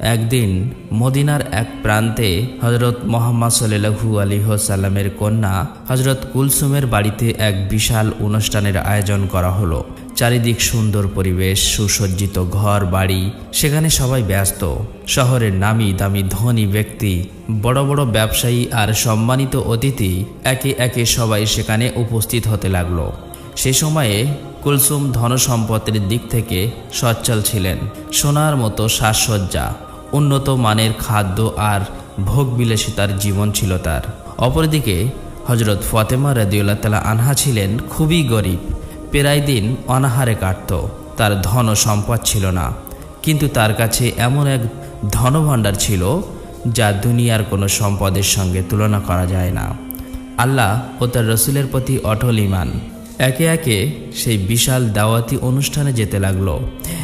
একদিন মদিনার এক প্রান্তে হজরত মোহাম্মদ সাল্লু আলিহসাল্লামের কন্যা হজরত কুলসুমের বাড়িতে এক বিশাল অনুষ্ঠানের আয়োজন করা হলো। চারিদিক সুন্দর পরিবেশ, সুসজ্জিত ঘর, বাড়ি, সেখানে সবাই ব্যস্ত। শহরের নামি দামি ধনী ব্যক্তি, বড় বড় ব্যবসায়ী আর সম্মানিত অতিথি একে একে সবাই সেখানে উপস্থিত হতে লাগল। সে সময়ে কুলসুম ধনসম্পদের দিক থেকে সচ্ছল ছিলেন। সোনার মতো সাজসজ্জা, উন্নত মানের খাদ্য আর ভোগ বিলাসিতার জীবন ছিল তার। অপরদিকে হজরত ফতেমা রদিউল্লাহ তালা আনহা ছিলেন খুবই গরিব, প্রায় দিন অনাহারে কাটত, তার ধন সম্পদ ছিল না। কিন্তু তার কাছে এমন এক ধনভাণ্ডার ছিল, যা দুনিয়ার কোনো সম্পদের সঙ্গে তুলনা করা যায় না। আল্লাহ ও তার রসুলের প্রতি অটল ইমান একে একে সেই বিশাল দাওয়াতি অনুষ্ঠানে যেতে লাগল।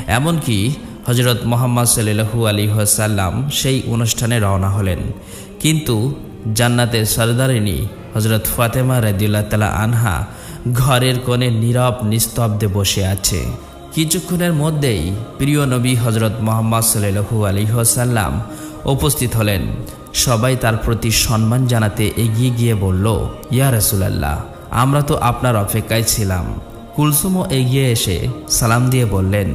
এমনকি হজরত মোহাম্মদ সাল্লু আলী সাল্লাম সেই অনুষ্ঠানে রওনা হলেন। কিন্তু জান্নাতের সরদারিনী হজরত ফাতেমা রদিউল্লাহ তালা আনহা ঘরের কোণে নীরব নিস্তব্ধে বসে আছে। কিছুক্ষণের মধ্যেই প্রিয় নবী হজরত মোহাম্মদ সাল্লু আলী সাল্লাম উপস্থিত হলেন। সবাই তার প্রতি সম্মান জানাতে এগিয়ে গিয়ে বলল, ইয়া রসুলাল্লাহ আমরা তো আপনার অপেক্ষায় ছিলাম। কুলসুমও এগিয়ে এসে সালাম দিয়ে বললেন,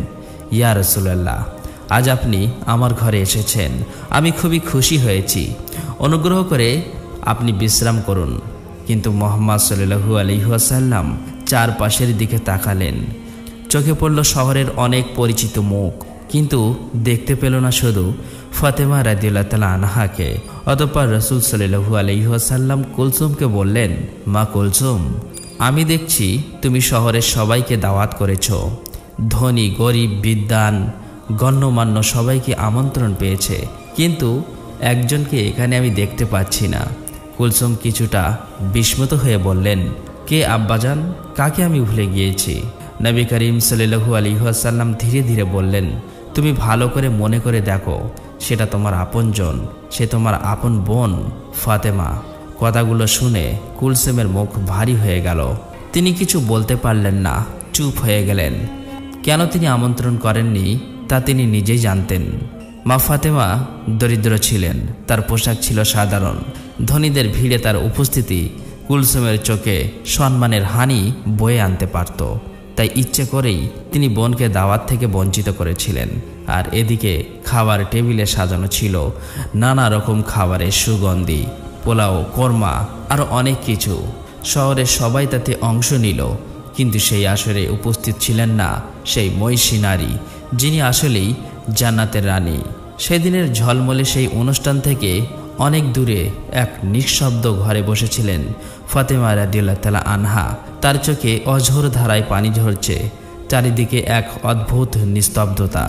ইয়া রসুলাল্লাহ, আজ আপনি আমার ঘরে এসেছেন। আমি খুবই খুশি হয়েছি। অনুগ্রহ করে আপনি বিশ্রাম করুন। কিন্তু মোহাম্মদ সাল্লু আলিহাসাল্লাম চারপাশের দিকে তাকালেন। চোখে পড়ল শহরের অনেক পরিচিত মুখ, কিন্তু দেখতে পেল না শুধু ফতেমা রাদিউল্লাহ তালা আনহাকে। অতঃপর রসুল সাল্লু আলহিহাসাল্লাম কুলসুমকে বললেন, মা কুলসুম, আমি দেখছি তুমি শহরের সবাইকে দাওয়াত করেছ। ধনী, গরিব বিদ্যান গণ্যমান্য সবাইকে আমন্ত্রণ পেয়েছে। কিন্তু একজনকে এখানে আমি দেখতে পাচ্ছি না। কুলসুম কিছুটা বিস্মিত হয়ে বললেন, কে আব্বাজান? কাকে আমি ভুলে গিয়েছি? নবী করিম সাল্লু আলিহাসাল্লাম ধীরে ধীরে বললেন, তুমি ভালো করে মনে করে দেখো। সেটা তোমার আপনজন, সে তোমার আপন বোন, ফাতেমা। কথাগুলো শুনে কুলসেমের মুখ ভারী হয়ে গেল। তিনি কিছু বলতে পারলেন না, চুপ হয়ে গেলেন। কেন তিনি আমন্ত্রণ করেননি, তা তিনি নিজেই জানতেন। মা ফাতেমা দরিদ্র ছিলেন, তার পোশাক ছিল সাধারণ। ধনীদের ভিড়ে তার উপস্থিতি কুলসুমের চোখে সম্মানের হানি বয়ে আনতে পারত। তাই ইচ্ছে করেই তিনি বোনকে দাওয়াত থেকে বঞ্চিত করেছিলেন। আর এদিকে খাবার টেবিলে সাজানো ছিল নানা রকম খাবারের সুগন্ধি, পোলাও, কর্মা আরও অনেক কিছু। শহরের সবাই তাতে অংশ নিল, কিন্তু সেই আসরে উপস্থিত ছিলেন না সেই মৈশী নারী, যিনি আসলেই জান্নাতের রানী। সেদিনের ঝলমলে সেই অনুষ্ঠান থেকে অনেক দূরে এক নিঃশব্দ ঘরে বসেছিলেন ফাতেমা রাদিউল্লাহ তালা আনহা। তার চোখে অঝোর ধারায় পানি ঝরছে, চারিদিকে এক অদ্ভুত নিস্তব্ধতা।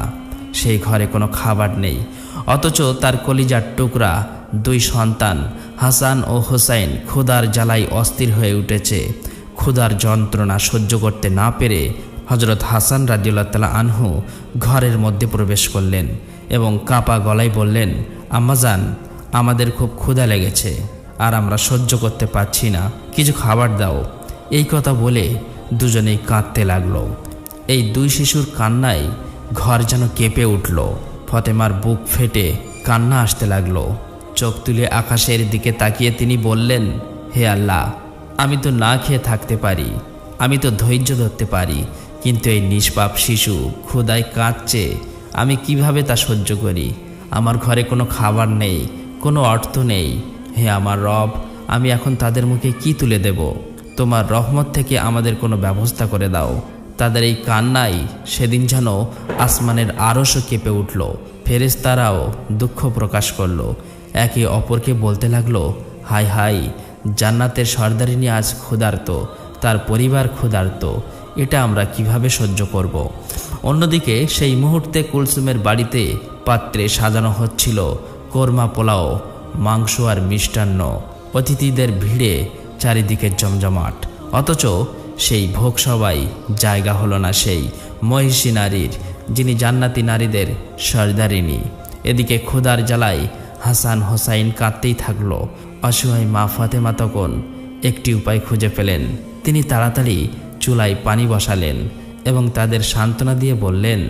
সেই ঘরে কোনো খাবার নেই। অথচ তার কলিজার টুকরা দুই সন্তান, হাসান ও হোসাইন ক্ষুদার জ্বালাই অস্থির হয়ে উঠেছে। ক্ষুদার যন্ত্রণা সহ্য করতে না পেরে হজরত হাসান রাজিউল্লাহ তালা আনহু ঘরের মধ্যে প্রবেশ করলেন এবং কাঁপা গলায় বললেন আম্মাজান আমাদের খুব ক্ষুধা লেগেছে আর আমরা সহ্য করতে পারছি না। কিছু খাবার দাও। এই কথা বলে দুজনেই কাঁদতে লাগল। এই দুই শিশুর কান্নায় ঘর যেন কেঁপে উঠল। ফতেমার বুক ফেটে কান্না আসতে লাগল। চোখ তুলে আকাশের দিকে তাকিয়ে তিনি বললেন, হে আল্লাহ, আমি তো না খেয়ে থাকতে পারি, আমি তো ধৈর্য ধরতে পারি, কিন্তু এই নিষ্পাপ শিশু ক্ষুদায় কাঁদছে, আমি কীভাবে তা সহ্য করি? আমার ঘরে কোনো খাবার নেই, কোনো অর্থ নেই। হে আমার রব, আমি এখন তাদের মুখে কি তুলে দেব? তোমার রহমত থেকে আমাদের কোনো ব্যবস্থা করে দাও। তাদের এই কান্নাই সেদিন যেন আসমানের আরশও কেঁপে উঠল। ফেরেস্তারাও দুঃখ প্রকাশ করল। একে অপরকে বলতে লাগল হাই হাই জান্নাতের সর্দারিনী আজ ক্ষুধার্ত, তার পরিবার ক্ষুধার্ত, এটা আমরা কীভাবে সহ্য করব। অন্যদিকে সেই মুহূর্তে কুলসুমের বাড়িতে পাত্রে সাজানো হচ্ছিল কোরমা পোলাও, মাংস আর মিষ্টান্ন। অতিথিদের ভিড়ে চারিদিকে জমজমাট। অথচ সেই ভোগ সবাই, জায়গা হলো না সেই মহিষী নারীর, যিনি জান্নাতি নারীদের সর্দারিনী। এদিকে ক্ষুধার জ্বালায় হাসান হোসাইন কাঁদতেই থাকল। অসহায় মা ফাতেমা তখন একটি উপায় খুঁজে পেলেন। তিনি তাড়াতাড়ি চুলায় পানি বসালেন এবং তাদের সান্ত্বনা দিয়ে বললেন,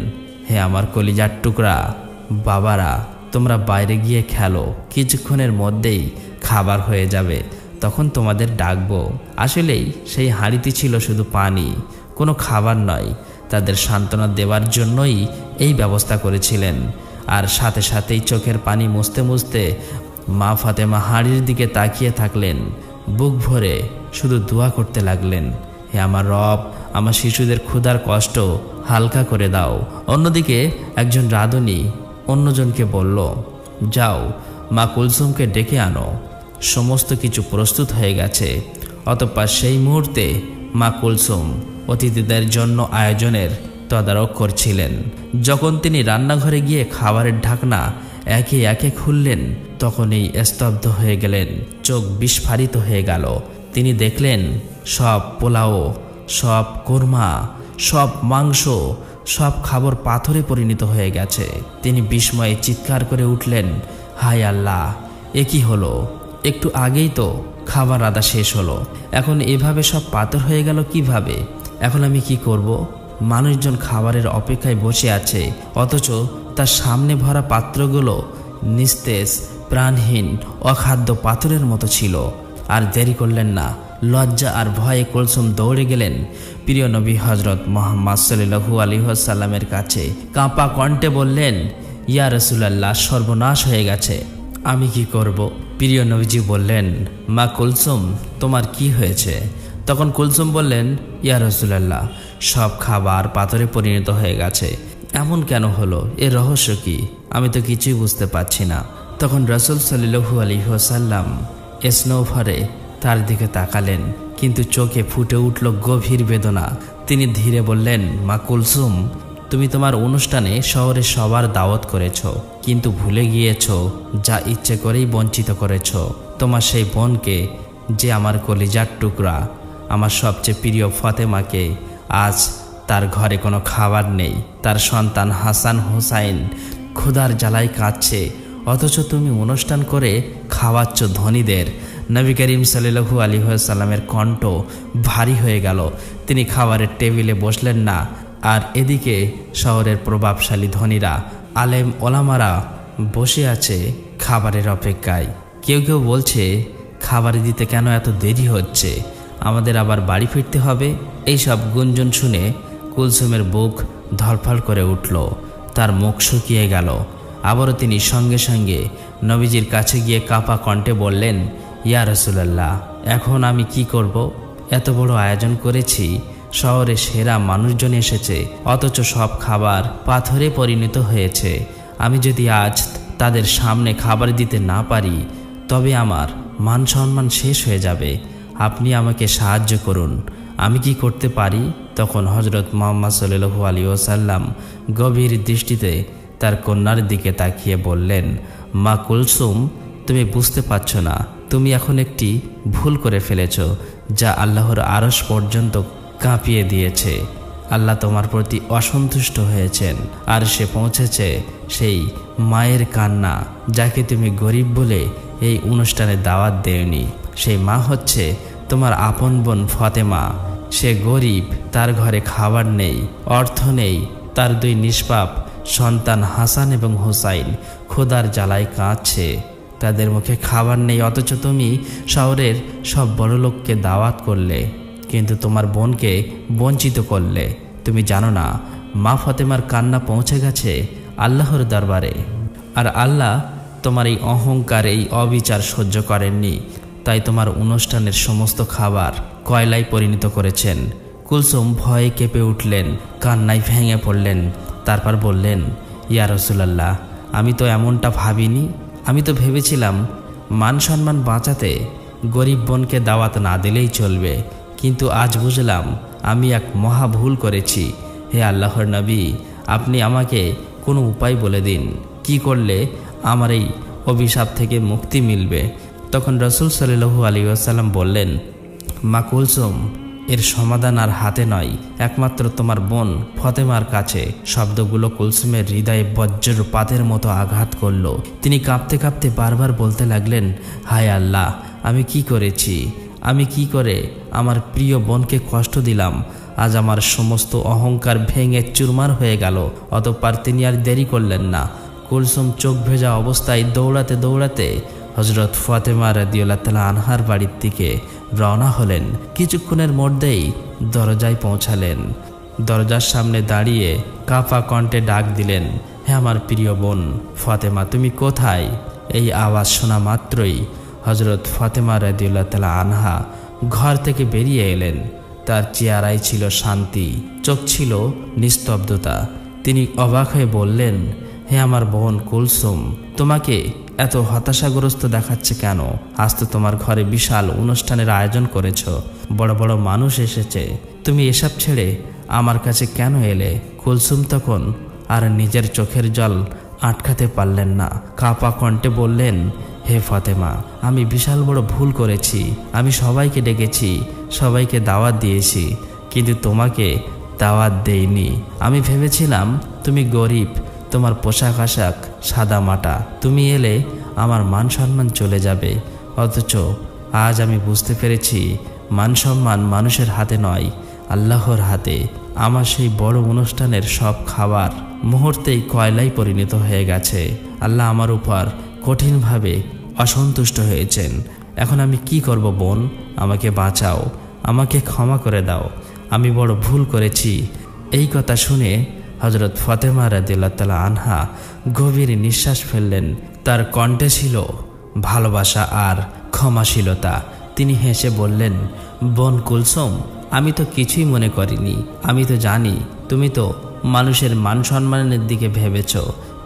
হে আমার কলিজার টুকরা, বাবারা, তোমরা বাইরে গিয়ে খেলো। কিছুক্ষণের মধ্যেই খাবার হয়ে যাবে। তখন তোমাদের ডাকবো। আসলেই সেই হাঁড়িতে ছিল শুধু পানি, কোনো খাবার নয়। তাদের সান্ত্বনা দেওয়ার জন্যই এই ব্যবস্থা করেছিলেন। আর সাথে সাথেই চোখের পানি মুছতে মুছতে মা ফাতেমা হাঁড়ির দিকে তাকিয়ে থাকলেন। বুক ভরে শুধু দোয়া করতে লাগলেন, হে আমার রব, আমার শিশুদের ক্ষুধার কষ্ট হালকা করে দাও। অন্যদিকে একজন রাঁধুনি অন্যজনকে বলল, যাও, মা কুলসুমকে ডেকে আনো। সমস্ত কিছু প্রস্তুত হয়ে গেছে। অতঃপর সেই মুহূর্তে মা কুলসুম অতিথিদের জন্য আয়োজনের তদারক করছিলেন। যখন তিনি রান্নাঘরে গিয়ে খাবারের ঢাকনা একে একে খুললেন, তখনই স্তব্ধ হয়ে গেলেন, চোখ বিস্ফারিত হয়ে গেল। তিনি দেখলেন, সব পোলাও, সব কোরমা, সব মাংস, সব খাবার পাথরে পরিণত হয়ে গেছে। তিনি বিস্ময়ে চিৎকার করে উঠলেন, হায় আল্লাহ, এ হলো? একটু আগেই তো খাবার আদা শেষ হলো। এখন এভাবে সব পাথর হয়ে গেল কীভাবে? এখন আমি কি করব? মানুষজন খাবারের অপেক্ষায় বসে আছে, অথচ তার সামনে ভরা পাত্রগুলো নিস্তেজ, প্রাণহীন, অখাদ্য পাথরের মতো ছিল। আর দেরি করলেন না, লজ্জা আর ভয়ে কুলসুম দৌড়ে গেলেন প্রিয় নবী হজরত মোহাম্মদ সাল্লু আলিহাসাল্লামের কাছে। কাঁপা কণ্ঠে বললেন, ইয়া রসুলাল্লাহ, সর্বনাশ হয়ে গেছে। আমি কি করব? প্রিয় নবীজি বললেন, মা কুলসুম, তোমার কি হয়েছে? তখন কুলসুম বললেন, ইয়া রসুলাল্লাহ, সব খাবার পাথরে পরিণত হয়ে গেছে। এমন কেন হলো? এর রহস্য কি? আমি তো কিছুই বুঝতে পারছি না। তখন রসুল সাল্লু আলিহাসাল্লাম স্নোভারে তার দিকে তাকালেন, কিন্তু চোখে ফুটে উঠল গভীর বেদনা। তিনি ধীরে বললেন, মা কুলসুম তুমি তোমার অনুষ্ঠানে শহরে সবার দাওয়াত করেছ, কিন্তু ভুলে গিয়েছ যা ইচ্ছে করেই বঞ্চিত করেছ। তোমার সেই বোনকে, যে আমার কলিজার টুকরা, আমার সবচেয়ে প্রিয় ফতেমাকে, আজ তার ঘরে কোনো খাবার নেই। তার সন্তান হাসান হুসাইন ক্ষুধার জ্বালায় কাঁদছে, অথচ তুমি অনুষ্ঠান করে খাওয়াচ্ছ ধনীদের। নবী করিম সাল্লু আলী সাল্লামের কণ্ঠ ভারী হয়ে গেল। তিনি খাবারের টেবিলে বসলেন না আর এদিকে শহরের প্রভাবশালী ধনীরা, আলেম ওলামারা বসে আছে খাবারের অপেক্ষায়। কেউ কেউ বলছে, খাবার দিতে কেন এত দেরি হচ্ছে? আমাদের আবার বাড়ি ফিরতে হবে? এইসব গুঞ্জন শুনে কুলসুমের বুক ধরফল করে উঠল। তার মুখ শুকিয়ে গেল। আবারও তিনি সঙ্গে সঙ্গে নবীজির কাছে গিয়ে কাপা কণ্ঠে বললেন, ইয়া রসুলাল্লাহ, এখন আমি কি করব? এত বড় আয়োজন করেছি শহরে সেরা মানুষজন এসেছে, অথচ সব খাবার পাথরে পরিণত হয়েছে। আমি যদি আজ তাদের সামনে খাবার দিতে না পারি, তবে আমার মান সম্মান শেষ হয়ে যাবে। আপনি আমাকে সাহায্য করুন। আমি কি করতে পারি? তখন হজরত মোহাম্মদ সাল্লু আলী ওসাল্লাম গভীর দৃষ্টিতে তার কন্যার দিকে তাকিয়ে বললেন, মা কুলসুম, তুমি বুঝতে পারছ না। তুমি এখন একটি ভুল করে ফেলেছ, যা আল্লাহর আরস পর্যন্ত কাঁপিয়ে দিয়েছে। আল্লাহ তোমার প্রতি অসন্তুষ্ট হয়েছেন। আর সে পৌঁছেছে সেই মায়ের কান্না, যাকে তুমি গরিব বলে এই অনুষ্ঠানে দাওয়াত দেওনি। সেই মা হচ্ছে তোমার আপন বোন ফতেমা। সে গরিব, তার ঘরে খাবার নেই, অর্থ নেই, তার দুই নিষ্পাপ সন্তান হাসান এবং হুসাইন খোদার জ্বালায় কাঁদছে। তাদের মুখে খাবার নেই, অথচ তুমি শহরের সব বড়লোককে দাওয়াত করলে। কিন্তু তোমার বোনকে বঞ্চিত করলে। তুমি জানো না, মা ফতেমার কান্না পৌঁছে গেছে আল্লাহর দরবারে। আর আল্লাহ তোমার এই অহংকার, এই অবিচার সহ্য করেননি। তাই তোমার অনুষ্ঠানের সমস্ত খাবার কয়লায় পরিণত করেছেন। কুলসুম ভয়ে কেঁপে উঠলেন, কান্নায় ভেঙে পড়লেন। তারপর বললেন, ইয়া রসুলাল্লাহ, আমি তো এমনটা ভাবিনি। আমি তো ভেবেছিলাম, মান সম্মান বাঁচাতে গরিব বোনকে দাওয়াত না দিলেই চলবে। কিন্তু আজ বুঝলাম, আমি এক মহা ভুল করেছি। হে আল্লাহর নবী, আপনি আমাকে কোনো উপায় বলে দিন। কি করলে আমার এই অভিশাপ থেকে মুক্তি মিলবে? তখন রসুল সাল্লু আলী আসাল্লাম বললেন, মা কুলসুম, এর সমাধান আর হাতে নয়। একমাত্র তোমার বোন ফতেমার কাছে। শব্দগুলো কুলসুমের হৃদয়ে বজ্রপাতের মতো আঘাত করল। তিনি কাঁপতে কাঁপতে বারবার বলতে লাগলেন, হায় আল্লাহ, আমি কি করেছি? আমি কি করে আমার প্রিয় বোনকে কষ্ট দিলাম? আজ আমার সমস্ত অহংকার ভেঙে চুরমার হয়ে গেল। অতঃপর তিনি আর দেরি করলেন না। কুলসুম চোখ ভেজা অবস্থায় দৌড়াতে দৌড়াতে হজরত ফাতেমা রাদিউল্লাহ তালা আনহার বাড়ির দিকে রওনা হলেন। কিছুক্ষণের মধ্যেই দরজায় পৌঁছালেন। দরজার সামনে দাঁড়িয়ে কাপা কণ্ঠে ডাক দিলেন হ্যাঁ আমার প্রিয় বোন, ফাতেমা, তুমি কোথায়? এই আওয়াজ শোনা মাত্রই হজরত ফাতেমা রাদিউল্লাহ তালা আনহা ঘর থেকে বেরিয়ে এলেন। তার চেয়ারায় ছিল শান্তি, চোখ ছিল নিস্তব্ধতা। তিনি অবাক হয়ে বললেন, হে আমার বোন কুলসুম, তোমাকে এত হতাশাগ্রস্ত দেখাচ্ছে কেন? আজ তো তোমার ঘরে বিশাল অনুষ্ঠানের আয়োজন করেছ। বড় বড় মানুষ এসেছে। তুমি এসব ছেড়ে আমার কাছে কেন এলে? কুলসুম তখন আর নিজের চোখের জল আটকাতে পারলেন না। কাপা কণ্ঠে বললেন হে ফাতেমা, আমি বিশাল বড় ভুল করেছি। আমি সবাইকে ডেকেছি, সবাইকে দাওয়াত দিয়েছি, কিন্তু তোমাকে দাওয়াত দেইনি। আমি ভেবেছিলাম, তুমি গরিব, তোমার পোশাক আশাক সাদা মাটা। তুমি এলে আমার মান সম্মান চলে যাবে। অথচ আজ আমি বুঝতে পেরেছি, মান সম্মান মানুষের হাতে নয়, আল্লাহর হাতে। আমার সেই বড় অনুষ্ঠানের সব খাবার মুহূর্তেই কয়লায় পরিণত হয়ে গেছে। আল্লাহ আমার উপর কঠিনভাবে অসন্তুষ্ট হয়েছেন। এখন আমি কি করব বোন? আমাকে বাঁচাও। আমাকে ক্ষমা করে দাও। আমি বড় ভুল করেছি। এই কথা শুনে হজরত ফতেমা রাদিল্লা আনহা গভীর নিঃশ্বাস ফেললেন। তার কণ্ঠে ছিল ভালোবাসা আর ক্ষমাশীলতা। তিনি হেসে বললেন, বোন কুলসুম, আমি তো কিছুই মনে করিনি। আমি তো জানি, তুমি তো মানুষের মান সম্মানের দিকে ভেবেছ।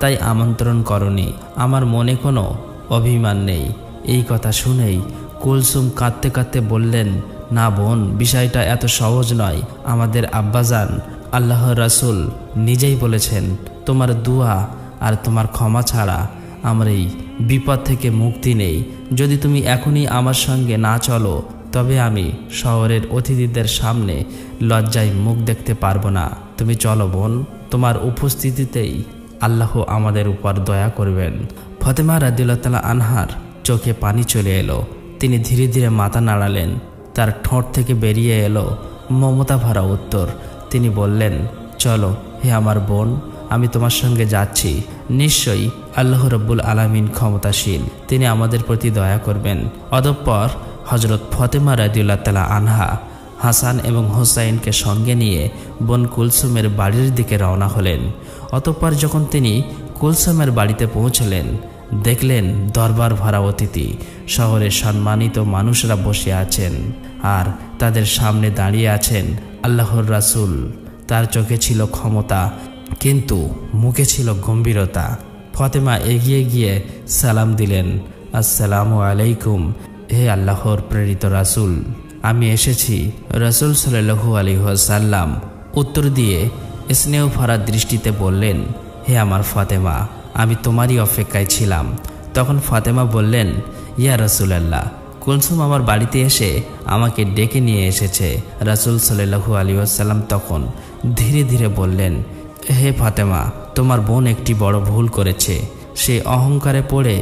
তাই আমন্ত্রণ করনি। আমার মনে কোনো অভিমান নেই। এই কথা শুনেই কুলসুম কাঁদতে কাঁদতে বললেন, না বোন, বিষয়টা এত সহজ নয়। আমাদের আব্বাজান আল্লাহ রাসুল, নিজেই বলেছেন, তোমার দুয়া আর তোমার ক্ষমা ছাড়া আমার এই বিপদ থেকে মুক্তি নেই। যদি তুমি এখনই আমার সঙ্গে না চলো, তবে আমি শহরের অতিথিদের সামনে লজ্জায় মুখ দেখতে পারব না। তুমি চলো বোন, তোমার উপস্থিতিতেই আল্লাহ আমাদের উপর দয়া করবেন। ফতেমা রাদিল্লা তালা আনহার চোখে পানি চলে এলো। তিনি ধীরে ধীরে মাথা নাড়ালেন, তার ঠোঁট থেকে বেরিয়ে এলো মমতা ভরা উত্তর। তিনি বললেন, চলো, হে আমার বোন, আমি তোমার সঙ্গে যাচ্ছি। নিশ্চয়ই আল্লাহ রব্বুল আলামিন ক্ষমতাশীল। তিনি আমাদের প্রতি দয়া করবেন। অতঃপর হজরত ফতেমা রাদিউল্লাহ তালা আনহা হাসান এবং হোসাইনকে সঙ্গে নিয়ে বোন কুলসুমের বাড়ির দিকে রওনা হলেন। অতঃপর যখন তিনি কুলসুমের বাড়িতে পৌঁছলেন দেখলেন দরবার ভরা অতিথি, শহরের সম্মানিত মানুষরা বসে আছেন আর তাদের সামনে দাঁড়িয়ে আছেন আল্লাহর রাসুল। তার চোখে ছিল ক্ষমতা, কিন্তু মুখে ছিল গম্ভীরতা। ফতেমা এগিয়ে গিয়ে সালাম দিলেন, আসসালামু আলাইকুম, হে আল্লাহর প্রেরিত রাসুল। আমি এসেছি রসুল সাল্লু আলিহাসাল্লাম উত্তর দিয়ে স্নেহ ভরা দৃষ্টিতে বললেন, হে আমার ফাতেমা আমি তোমারই অপেক্ষায় ছিলাম। তখন ফাতেমা বললেন, ইয়া রসুলাল্লাহ, কুলসুম আমার বাড়িতে এসে আমাকে ডেকে নিয়ে এসেছে। রাসুল সাল্লু আলী আসাল্লাম তখন ধীরে ধীরে বললেন, হে ফাতেমা, তোমার বোন একটি বড় ভুল করেছে। সে অহংকারে পড়ে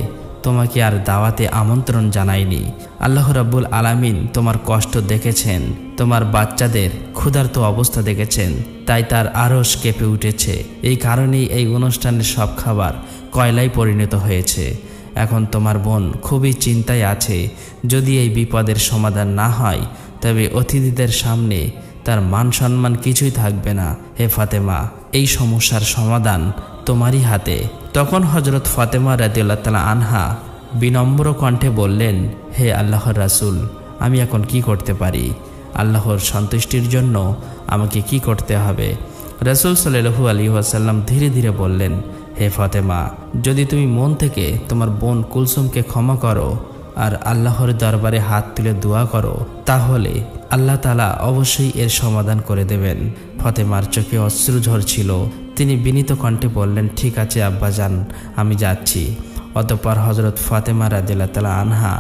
তোমাকে আর দাওয়াতে আমন্ত্রণ জানায়নি আল্লাহ রাব্বুল আলামিন তোমার কষ্ট দেখেছেন, তোমার বাচ্চাদের ক্ষুধার্ত অবস্থা দেখেছেন, তাই তার আরস কেঁপে উঠেছে। এই কারণেই এই অনুষ্ঠানের সব খাবার কয়লায় পরিণত হয়েছে। এখন তোমার বোন খুবই চিন্তায় আছে, যদি এই বিপদের সমাধান না হয়, তবে অতিথিদের সামনে তার মান সম্মান কিছুই থাকবে না। হে ফাতেমা, এই সমস্যার সমাধান তোমারই হাতে। তখন হজরত ফাতেমা রাদিউল্লাহ তালা আনহা বিনম্র কণ্ঠে বললেন, হে আল্লাহর রাসুল, আমি এখন কি করতে পারি? আল্লাহর সন্তুষ্টির জন্য আমাকে কি করতে হবে? রাসুল সাল্লু আলী ওয়াসাল্লাম ধীরে ধীরে বললেন, হে ফাতেমা, যদি তুমি মন থেকে তোমার বোন কুলসুমকে ক্ষমা করো আর আল্লাহর দরবারে হাত তুলে দোয়া করো, তাহলে আল্লাহ তালা অবশ্যই এর সমাধান করে দেবেন। ফতেমার চোখে অশ্রু ঝরছিল তিনি বিনীত কণ্ঠে বললেন, ঠিক আছে আব্বা যান আমি যাচ্ছি। অতপর হজরত ফাতেমা রাজিল্লা তালা আনহা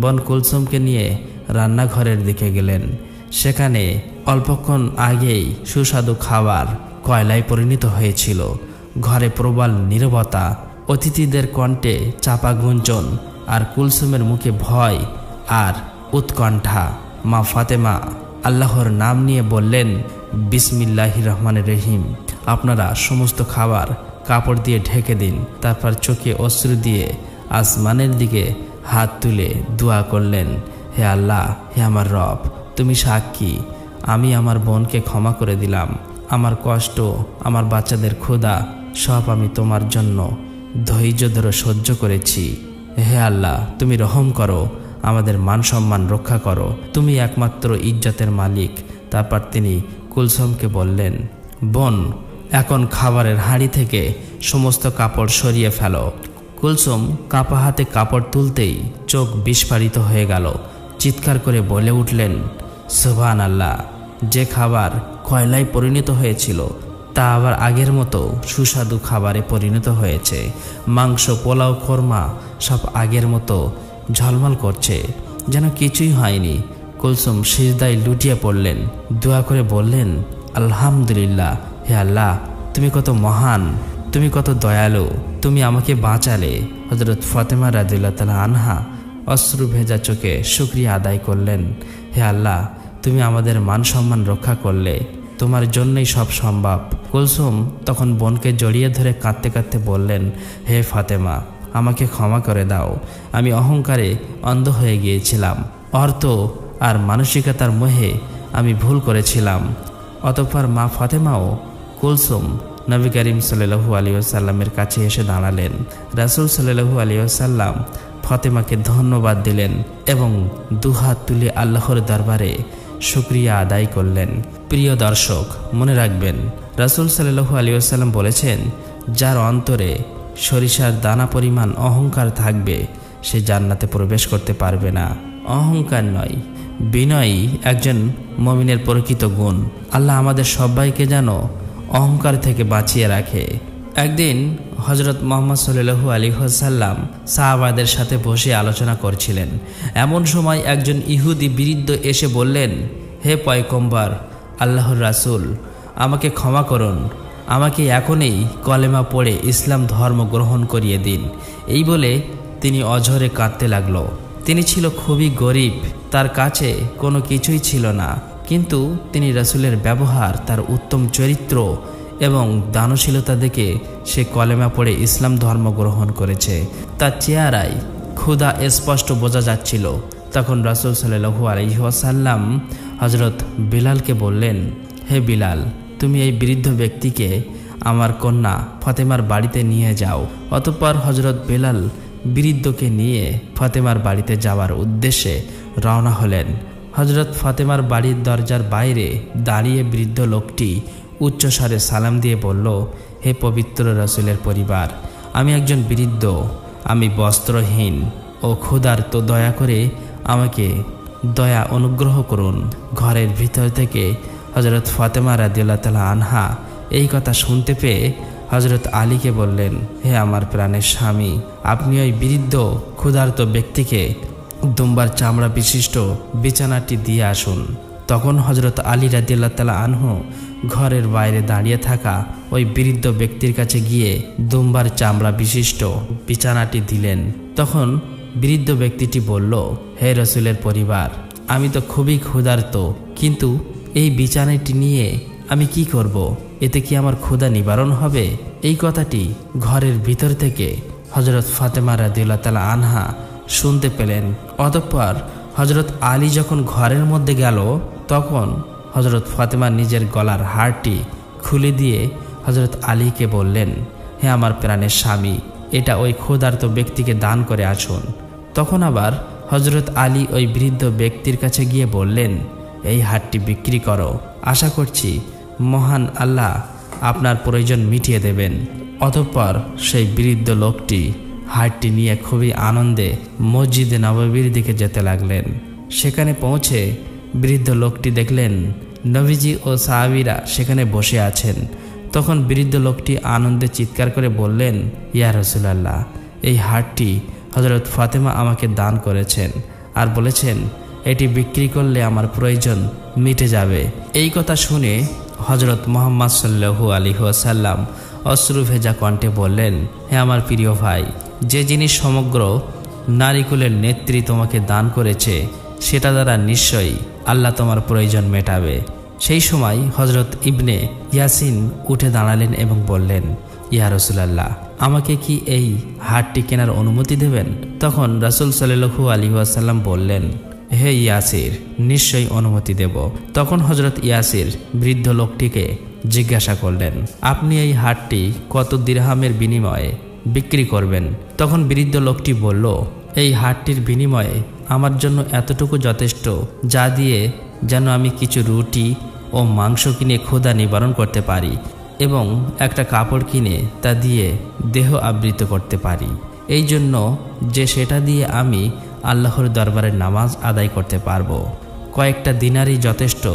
বন কুলসুমকে নিয়ে রান্নাঘরের দিকে গেলেন। সেখানে অল্পক্ষণ আগেই সুস্বাদু খাবার কয়লায় পরিণত হয়েছিল। ঘরে প্রবল নীরবতা, অতিথিদের কণ্ঠে চাপা গুঞ্জন আর কুলসুমের মুখে ভয় আর উৎকণ্ঠা। মা ফাতেমা আল্লাহর নাম নিয়ে বললেন বিসমিল্লাহ রহমান রহিম। আপনারা সমস্ত খাবার কাপড় দিয়ে ঢেকে দিন, তারপর চোখে অশ্রু দিয়ে আসমানের দিকে হাত তুলে দোয়া করলেন, হে আল্লাহ, হে আমার রব, তুমি সাক্ষী। আমি আমার বোনকে ক্ষমা করে দিলাম। আমার কষ্ট, আমার বাচ্চাদের ক্ষুধা, সব আমি তোমার জন্য ধৈর্য ধরে সহ্য করেছি। হে আল্লাহ, তুমি রহম করো, আমাদের মান সম্মান রক্ষা করো। তুমি একমাত্র ইজ্জতের মালিক। তারপর তিনি কুলসমকে বললেন, বোন এখন খাবারের হাঁড়ি থেকে সমস্ত কাপড় সরিয়ে ফেলো। কুলসুম কাপা হাতে কাপড় তুলতেই চোখ বিস্ফারিত হয়ে গেল। চিৎকার করে বলে উঠলেন সুবহান আল্লাহ যে খাবার কয়লায় পরিণত হয়েছিল, তা আবার আগের মতো সুস্বাদু খাবারে পরিণত হয়েছে। মাংস, পোলাও, খোরমা সব আগের মতো ঝলমল করছে, যেন কিছুই হয়নি। কুলসুম সিজদায় লুটিয়ে পড়লেন, দোয়া করে বললেন, আলহামদুলিল্লাহ হে আল্লাহ, তুমি কত মহান, তুমি কত দয়ালু, তুমি আমাকে বাঁচালে। হজরত ফতেমা রাজুল্লাহ তালা আনহা অশ্রু ভেজা চোখে শুক্রিয়া আদায় করলেন। হে আল্লাহ, তুমি আমাদের মান সম্মান রক্ষা করলে, তোমার জন্যই সব সম্ভব। কুলসুম তখন বোনকে জড়িয়ে ধরে কাঁদতে কাঁদতে বললেন, হে ফাতেমা, আমাকে ক্ষমা করে দাও। আমি অহংকারে অন্ধ হয়ে গিয়েছিলাম। অর্থ আর মানসিকতার মোহে আমি ভুল করেছিলাম। অতঃপর মা ফাতেমাও কুলসুম নবী করিম সাল্লু আলিয়াল্লামের কাছে এসে দাঁড়ালেন। রাসুল সাল্লু আলিয়াল্লাম ফতেমাকে ধন্যবাদ দিলেন এবং দুহাত তুলে আল্লাহর দরবারে শুক্রিয়া আদায় করলেন। প্রিয় দর্শক, মনে রাখবেন, রাসুল সাল্লু আলিয়াল্লাম বলেছেন, যার অন্তরে সরিষার দানা পরিমাণ অহংকার থাকবে, সে জান্নাতে প্রবেশ করতে পারবে না। অহংকার নয় বিনয়ী একজন মমিনের প্রকৃত গুণ। আল্লাহ আমাদের সবাইকে যেন অহংকার থেকে বাঁচিয়ে রাখে। একদিন হজরত মোহাম্মদ সাল্লু আলী সাল্লাম সাহাবাদের সাথে বসে আলোচনা করছিলেন। এমন সময় একজন ইহুদি বিরুদ্ধ এসে বললেন, হে পয়কম্বর আল্লাহর রাসুল, আমাকে ক্ষমা করুন। আমাকে এখনই কলেমা পড়ে ইসলাম ধর্ম গ্রহণ করিয়ে দিন। এই বলে তিনি অঝরে কাঁদতে লাগল। তিনি ছিল খুবই গরিব, তার কাছে কোনো কিছুই ছিল না। কিন্তু তিনি রাসুলের ব্যবহার, তার উত্তম চরিত্র এবং দানশীলতা দেখে সে কলেমা পড়ে ইসলাম ধর্ম গ্রহণ করেছে। তার চেহারায় ক্ষুধা স্পষ্ট বোঝা যাচ্ছিল। তখন রাসুল সাল্লু আলহিহাসাল্লাম হজরত বিলালকে বললেন, হে বিলাল, তুমি এই বৃদ্ধ ব্যক্তিকে আমার কন্যা ফতেমার বাড়িতে নিয়ে যাও। অতঃপর হজরত বেলাল বৃদ্ধকে নিয়ে ফতেমার বাড়িতে যাওয়ার উদ্দেশ্যে রওনা হলেন। হজরত ফতেমার বাড়ির দরজার বাইরে দাঁড়িয়ে বৃদ্ধ লোকটি উচ্চস্বরে সালাম দিয়ে বলল, হে পবিত্র রসুলের পরিবার, আমি একজন বৃদ্ধ। আমি বস্ত্রহীন ও ক্ষুধার্ত, দয়া করে আমাকে দয়া অনুগ্রহ করুন। ঘরের ভিতর থেকে হজরত ফতেমা রাদিউল্লাহ তালা আনহা এই কথা শুনতে পেয়ে হজরত আলীকে বললেন, হে আমার প্রাণের স্বামী, আপনি ওই বৃদ্ধ, ক্ষুধার্ত ব্যক্তিকে দুম্বার চামড়া বিশিষ্ট বিছানাটি দিয়ে আসুন। তখন হজরত আলী রাদিল্লা তালা আনহু ঘরের বাইরে দাঁড়িয়ে থাকা ওই বৃদ্ধ ব্যক্তির কাছে গিয়ে দুম্বার চামড়া বিশিষ্ট বিছানাটি দিলেন। তখন বৃদ্ধ ব্যক্তিটি বলল, হে রসুলের পরিবার, আমি তো খুবই ক্ষুধার্ত, কিন্তু এই বিছানাটি নিয়ে আমি কি করব। এতে কি আমার ক্ষুধা নিবারণ হবে? এই কথাটি ঘরের ভিতর থেকে হজরত ফাতেমা রাদিউল্লাহ তালা আনহা শুনতে পেলেন। অতঃপর হজরত আলী যখন ঘরের মধ্যে গেল, তখন হজরত ফাতেমা নিজের গলার হারটি খুলে দিয়ে হজরত আলীকে বললেন, হে আমার প্রাণের স্বামী, এটা ওই ক্ষুধার্ত ব্যক্তিকে দান করে আসুন। তখন আবার হজরত আলী ওই বৃদ্ধ ব্যক্তির কাছে গিয়ে বললেন, এই হাটটি বিক্রি করো। আশা করছি মহান আল্লাহ আপনার প্রয়োজন মিটিয়ে দেবেন। অতঃপর সেই বৃদ্ধ লোকটি হাটটি নিয়ে খুবই আনন্দে মসজিদে নববীর দিকে যেতে লাগলেন। সেখানে পৌঁছে বৃদ্ধ লোকটি দেখলেন, নবীজি ও সাহাবিরা সেখানে বসে আছেন। তখন বৃদ্ধ লোকটি আনন্দে চিৎকার করে বললেন, ইয়া রসুলাল্লাহ, এই হাটটি হজরত ফাতেমা আমাকে দান করেছেন আর বলেছেন, এটি বিক্রি করলে আমার প্রয়োজন মিটে যাবে। এই কথা শুনে হজরত মোহাম্মদ সাল্লু আলী সাল্লাম অশ্রু ভেজা কণ্ঠে বললেন, হে আমার প্রিয় ভাই যে জিনিস সমগ্র নারিকুলের নেত্রী তোমাকে দান করেছে, সেটা দ্বারা নিশ্চয়ই আল্লাহ তোমার প্রয়োজন মেটাবে। সেই সময় হজরত ইবনে ইয়াসিন উঠে দাঁড়ালেন এবং বললেন, ইয়া রসুলাল্লাহ, আমাকে কি এই হারটি কেনার অনুমতি দেবেন? তখন রাসুল সাল্লু আলী আসাল্লাম বললেন, হে ইয়াসির, নিশ্চয়ই অনুমতি দেব। তখন হজরত ইয়াসির বৃদ্ধ লোকটিকে জিজ্ঞাসা করলেন, আপনি এই হাটটি কত দিরহামের বিনিময়ে বিক্রি করবেন। তখন বৃদ্ধ লোকটি বলল, এই হাটটির বিনিময়ে আমার জন্য এতটুকু যথেষ্ট, যা দিয়ে যেন আমি কিছু রুটি ও মাংস কিনে ক্ষুধা নিবারণ করতে পারি এবং একটা কাপড় কিনে তা দিয়ে দেহ আবৃত করতে পারি। এই জন্য যে সেটা দিয়ে আমি আল্লাহর দরবারে নামাজ আদায় করতে পারব। কয়েকটা দিনারই যথেষ্ট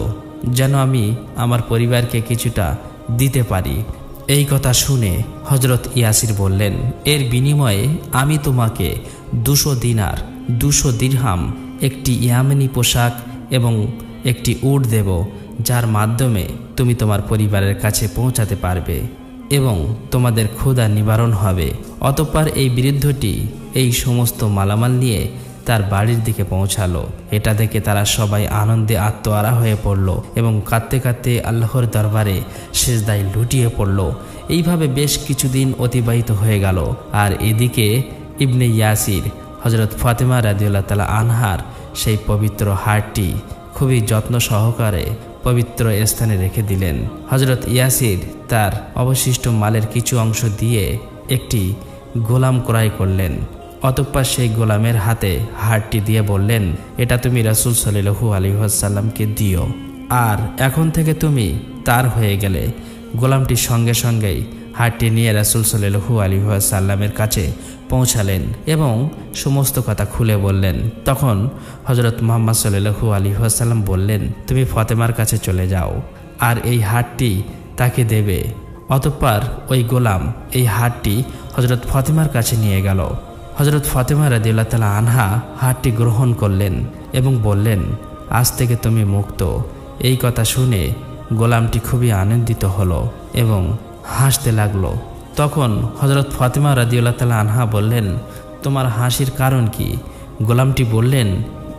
যেন আমি আমার পরিবারকে কিছুটা দিতে পারি। এই কথা শুনে হজরত ইয়াসির বললেন, এর বিনিময়ে আমি তোমাকে দুশো দিনার, দুশো দিরহাম, একটি ইয়ামেনি পোশাক এবং একটি উট দেব, যার মাধ্যমে তুমি তোমার পরিবারের কাছে পৌঁছাতে পারবে এবং তোমাদের ক্ষুধা নিবারণ হবে। অতঃপর এই বৃদ্ধটি এই সমস্ত মালামাল নিয়ে তার বাড়ির দিকে পৌঁছালো। এটা দেখে তারা সবাই আনন্দে আত্মহারা হয়ে পড়ল এবং কাঁদতে কাঁদতে আল্লাহর দরবারে সেজদায় লুটিয়ে পড়ল। এইভাবে বেশ কিছুদিন অতিবাহিত হয়ে গেল। আর এদিকে ইবনে ইয়াসির হজরত ফাতেমা রাদিউল্লাহ তালা আনহার সেই পবিত্র হারটি খুবই যত্ন সহকারে পবিত্র স্থানে রেখে দিলেন। হজরত ইয়াসির তার অবশিষ্ট মালের কিছু অংশ দিয়ে একটি গোলাম ক্রয় করলেন। অতঃপর সেই গোলামের হাতে হারটি দিয়ে বললেন, এটা তুমি রাসুল সাল্লু আলিহাসাল্লামকে দিও। আর এখন থেকে তুমি তার হয়ে গেলে গোলামটি সঙ্গে সঙ্গেই হারটি নিয়ে রাসুল সাল্লু আলিহাসাল্লামের কাছে পৌঁছালেন এবং সমস্ত কথা খুলে বললেন। তখন হজরত মোহাম্মদ সাল্লু আলিহাসাল্লাম বললেন, তুমি ফতেমার কাছে চলে যাও, আর এই হারটি তাকে দেবে। অতঃপর ওই গোলাম এই হারটি হজরত ফতেমার কাছে নিয়ে গেল। হজরত ফাতেমা রাদিউল্লাহ তালা আনহা হারটি গ্রহণ করলেন এবং বললেন, আজ থেকে তুমি মুক্ত। এই কথা শুনে গোলামটি খুবই আনন্দিত হলো এবং হাসতে লাগল। তখন হজরত ফাতেমা রাদিউল্লাহ তালা আনহা বললেন, তোমার হাসির কারণ কি? গোলামটি বললেন,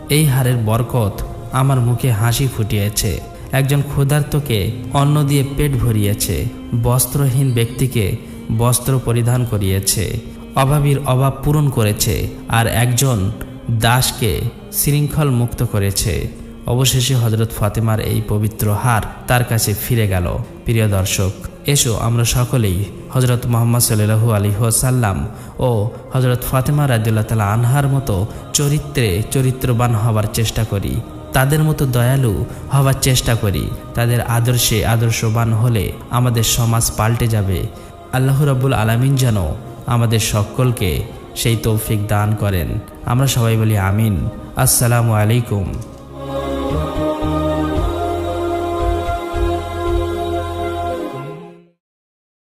এই হারের বরকত আমার মুখে হাসি ফুটিয়েছে। একজন ক্ষুধার্তকে অন্ন দিয়ে পেট ভরিয়েছে, বস্ত্রহীন ব্যক্তিকে বস্ত্র পরিধান করিয়েছে। অভাবীর অভাব পূরণ করেছে আর একজন দাসকে শৃঙ্খল মুক্ত করেছে। অবশেষে হজরত ফাতেমার এই পবিত্র হার তার কাছে ফিরে গেল। প্রিয় দর্শক, এসো আমরা সকলেই হজরত মোহাম্মদ সাল্লু আলী সাল্লাম ও হজরত ফাতেমা রাজুল্লাহ তালা আনহার মতো চরিত্রে চরিত্রবান হওয়ার চেষ্টা করি। তাদের মতো দয়ালু হওয়ার চেষ্টা করি। তাদের আদর্শে আদর্শবান হলে আমাদের সমাজ পাল্টে যাবে। আল্লাহ রাবুল আলমিন যেন আমাদের সকলকে সেই তৌফিক দান করেন। আমরা সবাই বলি আমিন। আসসালামু আলাইকুম।